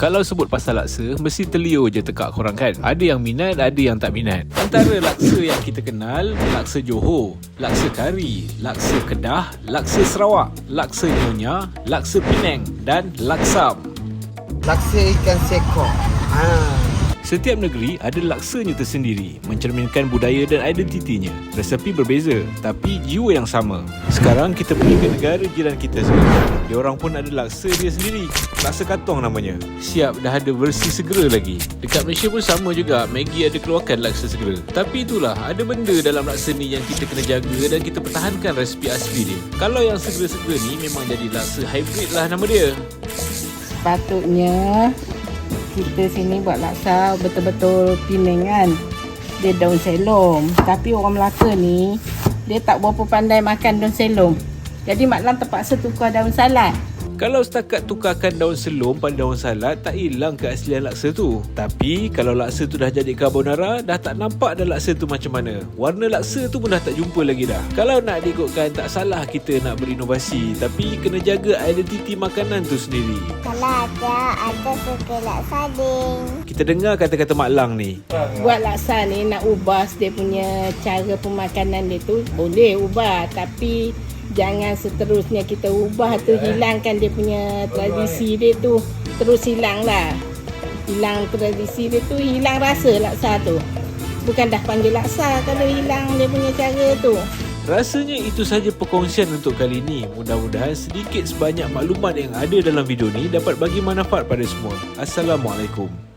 Kalau sebut pasal laksa, mesti telio je tekak korang kan? Ada yang minat, ada yang tak minat. Antara laksa yang kita kenal, laksa Johor, laksa Kari, laksa Kedah, laksa Sarawak, laksa Nyonya, laksa Penang dan laksam. Laksa ikan sekor. Ha. Setiap negeri ada laksanya tersendiri mencerminkan budaya dan identitinya. Resepi berbeza tapi jiwa yang sama. Sekarang kita pergi ke negara jiran kita sebentar. Dia orang pun ada laksa dia sendiri. Laksa katong namanya. Siap dah ada versi segera lagi. Dekat Malaysia pun sama juga. Maggi ada keluarkan laksa segera. Tapi itulah ada benda dalam laksa ni yang kita kena jaga dan kita pertahankan resepi asli dia. Kalau yang segera-segera ni memang jadi laksa hybrid lah nama dia. Sepatutnya kita sini buat laksa betul-betul Penang kan. Dia daun selom. Tapi orang Melaka ni dia tak berapa pandai makan daun selom. Jadi Mak Lang terpaksa tukar daun salad. Kalau setakat tukarkan daun selom pada daun salad, tak hilang keaslian laksa tu. Tapi kalau laksa tu dah jadi carbonara, dah tak nampak dah laksa tu macam mana. Warna laksa tu pun dah tak jumpa lagi dah. Kalau nak diikutkan, tak salah kita nak berinovasi. Tapi kena jaga identiti makanan tu sendiri. Kalau ada, ada suka laksa ding. Kita dengar kata-kata Mak Lang ni. Buat laksa ni nak ubah dia punya cara pemakanan dia tu boleh ubah tapi jangan seterusnya kita ubah tu hilangkan dia punya tradisi dia tu terus hilang lah hilang tradisi dia tu hilang rasa laksa tu bukan dah panggil laksa kalau hilang dia punya cara tu Rasanya itu saja perkongsian untuk kali ini. Mudah-mudahan sedikit sebanyak maklumat yang ada dalam video ni dapat bagi manfaat pada semua. Assalamualaikum.